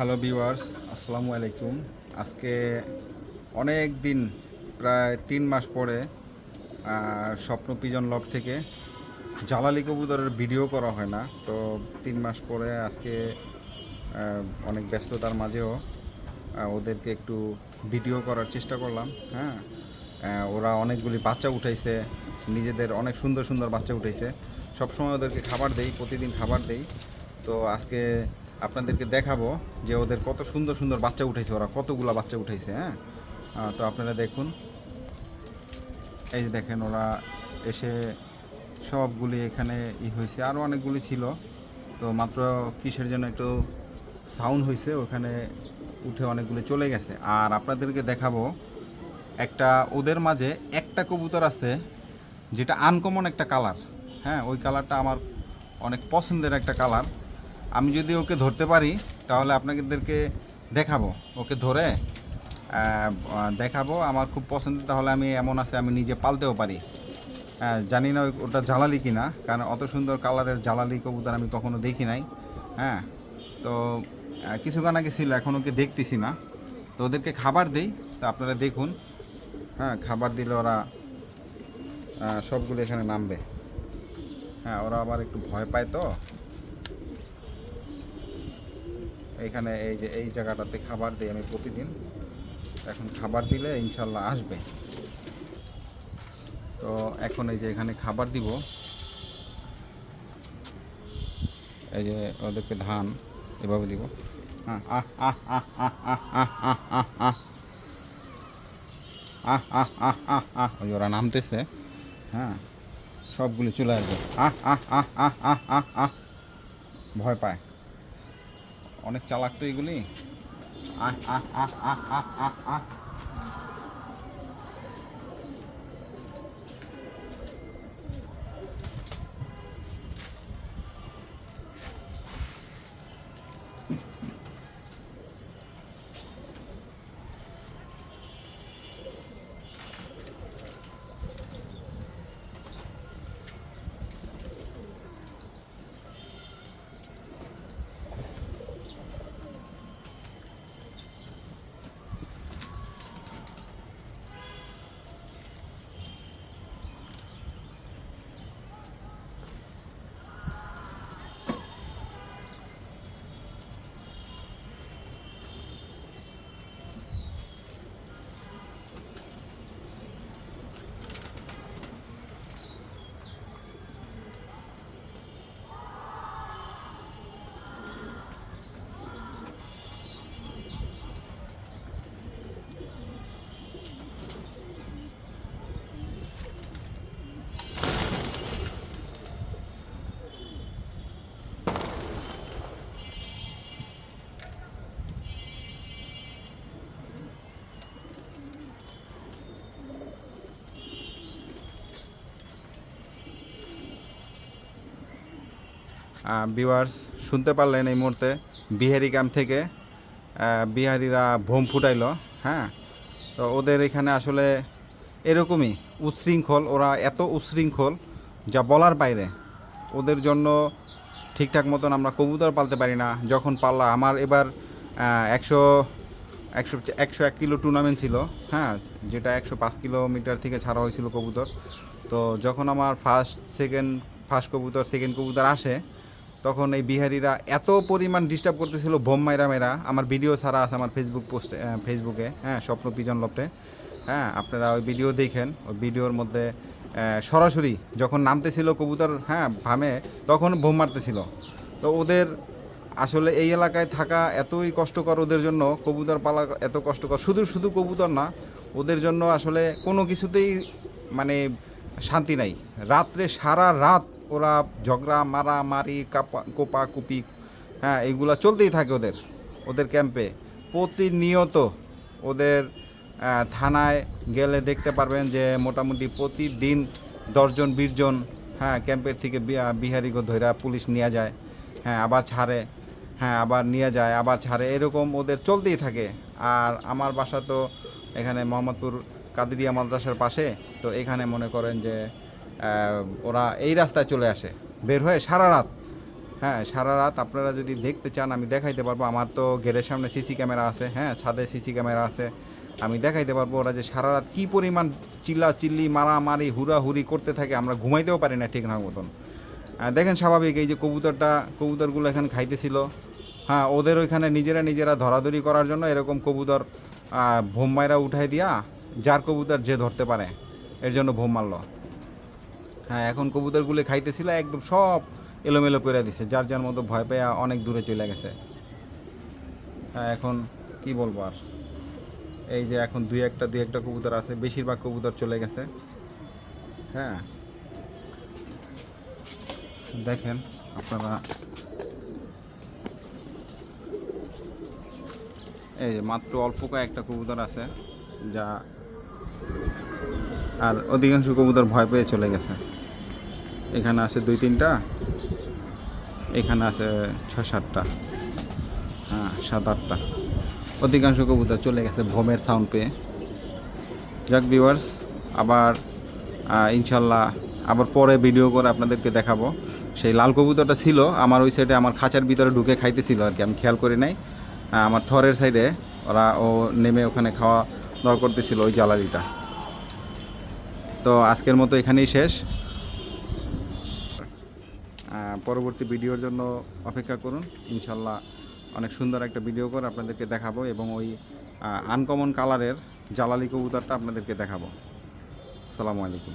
Hello viewers আসসালামু আলাইকুম আজকে অনেক দিন, প্রায় তিন মাস পরে স্বপ্ন পিজন লব থেকে জালালি কবুতরের ভিডিও করা হয় না। তো তিন মাস পরে আজকে অনেক ব্যস্ততার মাঝেও ওদেরকে একটু ভিডিও করার চেষ্টা করলাম হ্যাঁ। ওরা অনেকগুলি বাচ্চা উঠাইছে, নিজেদের অনেক সুন্দর সুন্দর বাচ্চা উঠাইছে। সবসময় ওদেরকে খাবার দেই, প্রতিদিন খাবার দেই। তো আজকে আপনাদেরকে দেখাবো যে ওদের কত সুন্দর সুন্দর বাচ্চা উঠেছে, ওরা কতগুলা বাচ্চা উঠেছে হ্যাঁ? তো আপনারা দেখুন। এই যে দেখেন, ওরা এসে সবগুলি এখানে ই হয়েছে। আরও অনেকগুলি ছিল, তো মাত্র কিসের জন্য একটু সাউন্ড হয়েছে, ওখানে উঠে অনেকগুলি চলে গেছে। আর আপনাদেরকে দেখাবো, একটা ওদের মাঝে একটা কবুতর আছে, যেটা আনকমন একটা কালার হ্যাঁ? ওই কালারটা আমার অনেক পছন্দের একটা কালার আমি যদি ওকে ধরতে পারি, তাহলে আপনাদেরকে দেখাবো। ওকে ধরে দেখাবো। আমার খুব পছন্দ তাহলে আমি এমন আছে, আমি নিজে পালতেও পারি। হ্যাঁ জানি না ওটা জ্বালালি কি না কারণ অত সুন্দর কালারের জ্বালালি কবুতর আমি কখনো দেখি নাই। হ্যাঁ তো কিছুক্ষণ আগে ছিল, এখন ওকে দেখতেছি না। তো ওদেরকে খাবার দেই, তো আপনারা দেখুন। হ্যাঁ খাবার দিলে ওরা সবগুলো এখানে নামবে। হ্যাঁ ওরা আবার একটু ভয় পায় তো। এইখানে এই যে এই জায়গাটাতে খাবার দিই আমি প্রতিদিন এখন খাবার দিলে ইনশাল্লাহ আসবে তো এখন এই যে এখানে খাবার দিব এই যে ওদেরকে ধান এভাবে দিব হ্যাঁ আহ আহ আহ আহ আহ আহ আহ আহ আহ আহ আহ আহ আহ ওই ওরা নামতেছে হ্যাঁ সবগুলি চলে আসবে আহ আহ আহ আহ আহ আহ ভয় পায় অনেক চালাক তো এগুলি। আহ আহ আহ আহ আহ আহ ভিউয়ার্স শুনতে পারলেন এই মুহূর্তে বিহারি গ্রাম থেকে বিহারিরা ভোম ফুটাইলো হ্যাঁ? তো ওদের এখানে আসলে এরকমই উচ্ছৃঙ্খল, ওরা এত উচ্ছৃঙ্খল যা বলার বাইরে। ওদের জন্য ঠিকঠাক মতন আমরা কবুতর পালতে পারি না। যখন পাল্লা আমার এবার একশো একশো একশো এক কিলো টুর্নামেন্ট ছিল হ্যাঁ? যেটা একশো পাঁচ কিলোমিটার থেকে ছাড়া হয়েছিল কবুতর। তো যখন আমার ফার্স্ট সেকেন্ড ফার্স্ট কবুতর সেকেন্ড কবুতর আসে তখন এই বিহারিরা এত পরিমাণ ডিস্টার্ব করতেছিল, বোম মাইরা মেরা আমার ভিডিও ছাড়া আছে আমার ফেসবুক পোস্টে ফেসবুকে হ্যাঁ স্বপ্ন পিজন লপটে হ্যাঁ আপনারা ওই ভিডিও দেখেন। ওই ভিডিওর মধ্যে সরাসরি যখন নামতেছিল কবুতর হ্যাঁ ভামে, তখন বোম মারতেছিল। তো ওদের আসলে এই এলাকায় থাকা এতই কষ্টকর ওদের জন্য, কবুতর পালা এত কষ্টকর। শুধু শুধু কবুতর না, ওদের জন্য আসলে কোনো কিছুতেই মানে শান্তি নাই। রাত্রে সারা রাত ওরা ঝগড়া, মারামারি, কাপা কোপা হ্যাঁ এগুলা চলতেই থাকে ওদের ওদের ক্যাম্পে। প্রতিনিয়ত ওদের থানায় গেলে দেখতে পারবেন যে মোটামুটি প্রতিদিন দশজন বিশজন হ্যাঁ ক্যাম্পের থেকে বিহারিকে ধইরা পুলিশ নিয়ে যায় হ্যাঁ আবার ছাড়ে হ্যাঁ আবার নিয়ে যায়, আবার ছাড়ে, এরকম ওদের চলতেই থাকে। আর আমার বাসা তো এখানে মোহাম্মদপুর কাদিরিয়া মাদ্রাসার পাশে, তো এখানে মনে করেন যে ওরা এই রাস্তায় চলে আসে। বের হয়ে সারা রাত। হ্যাঁ সারা রাত আপনারা যদি দেখতে চান, আমি দেখাইতে পারব। আমার তো গেটের সামনে সিসি ক্যামেরা আছে। হ্যাঁ ছাদে সিসি ক্যামেরা আছে। আমি দেখাইতে পারব ওরা যে সারা রাত কী পরিমাণ চিল্লা চিল্লি মারামারি, হুড়াহুড়ি করতে থাকে। আমরা ঘুমাইতেও পারি না ঠিক না মতন। দেখেন স্বাভাবিক এই যে কবুতরটা, কবুতরগুলো এখানে খাইতেছিল। হ্যাঁ ওদের ওইখানে নিজেরা নিজেরা ধরাধরি করার জন্য এরকম কবুতর ভোম মাইরা উঠাই দিয়া, যার কবুতর যে ধরতে পারে, এর জন্য ভোম মারলো। হ্যাঁ এখন কবুতরগুলো খাইতেছিল, একদম সব এলোমেলো করে দিছে। যার যার মতো ভয় পেয়ে অনেক দূরে চলে গেছে। হ্যাঁ এখন কি বলব আর? এই যে এখন দুই একটা দুই একটা কবুতর আছে, বেশিরভাগ কবুতর চলে গেছে। হ্যাঁ। দেখেন আপনারা। এই যে মাত্র অল্প কয়েকটা কবুতর আছে, যা আর অধিকাংশ কবুতর ভয় পেয়ে চলে গেছে। এখানে আছে দুই, তিনটা। এখানে আছে ছয়, সাতটা। হ্যাঁ সাত, আটটা। অধিকাংশ কবুতর চলে গেছে ভোমের সাউন্ড পেয়ে। যাক ভিউয়ার্স আবার ইনশাল্লাহ আবার পরে ভিডিও করে আপনাদেরকে দেখাবো। সেই লাল কবুতরটা ছিল, আমার ওই সাইডে আমার খাঁচার ভিতরে ঢুকে খাইতেছিল আর কি, আমি খেয়াল করি নাই। আমার থরের সাইডে ওরা ও নেমে ওখানে খাওয়া দাওয়া করতেছিল ওই জ্বালারিটা তো আজকের মতো এখানেই শেষ। পরবর্তী ভিডিওর জন্য অপেক্ষা করুন। ইনশাল্লাহ অনেক সুন্দর একটা ভিডিও করে আপনাদেরকে দেখাবো এবং ওই আনকমন কালারের জ্বালালি কবুতরটা আপনাদেরকে দেখাবো। আসসালামু আলাইকুম।